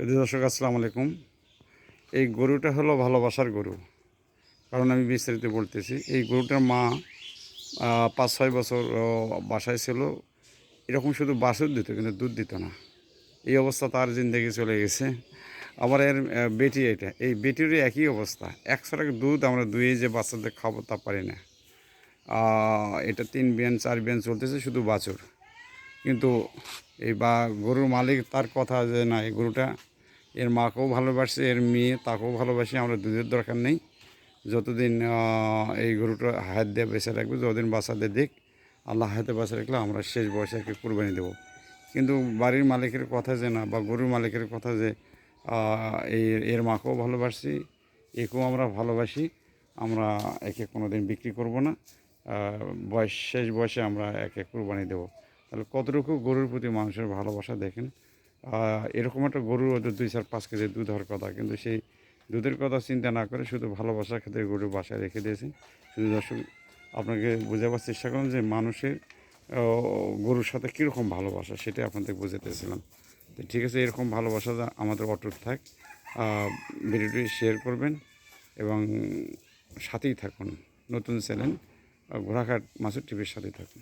সুধী দর্শক, আসসালামু আলাইকুম। এই গরুটা হলো ভালোবাসার গরু। কারণ আমি বিস্তারিত বলতেছি, এই গরুটার মা পাঁচ, ছয় বছর বাসায় ছিল। এরকম শুধু বাছুর দিত, কিন্তু দুধ দিত না। এই অবস্থা তার জিন্দগি চলে গেছে। আবার এর বেটি এটা। এই বেটিরও একই অবস্থা। একশো টাকা দুধ আমরা দুয়ে যে বাচ্চাদের খাব তা পারি না। এটা তিন বিয়ান চার বিয়ান চলতেছে শুধু বাছুর। কিন্তু এই বা গরুর মালিক তার কথা যে না, এই গরুটা এর মাকেও ভালোবাসে, এর মেয়ে তাকেও ভালোবাসে, আমরা দুধের দরকার নেই। যতদিন এই গরুটা হাত দিয়ে বেঁচে রাখবে, যতদিন বাচ্চাদের দিক, আল্লাহ হাতে বাঁচা রাখলে আমরা শেষ বয়সে একে কুরবানি দেবো। কিন্তু বাড়ির মালিকের কথা যে না, বা গরুর মালিকের কথা যে এই এর মাকেও ভালোবাসি, একেও আমরা ভালোবাসি, আমরা একে কোনো দিন বিক্রি করব না বয়স, শেষ বয়সে আমরা একে কুরবানি দেবো। তাহলে কতটুকু গরুর প্রতি মানুষের ভালোবাসা দেখেন? এরকম একটা গরুর ওদের দুই চার পাঁচ কেজি দুধ হওয়ার কথা, কিন্তু সেই দুধের কথা চিন্তা না করে শুধু ভালোবাসার ক্ষেত্রে গরু বাসায় রেখে দিয়েছেন। শুধু দর্শক, আপনাকে বোঝাবার চেষ্টা করুন যে মানুষের গরুর সাথে কীরকম ভালোবাসা সেটাই আপনাদের বোঝাতেছিলাম। তো ঠিক আছে, এরকম ভালোবাসা আমাদের অটুট থাক। ভিডিওটি শেয়ার করবেন এবং সাথেই থাকুন। নতুন চ্যানেল ঘোড়াঘাট মাসুর টিভির সাথেই থাকুন।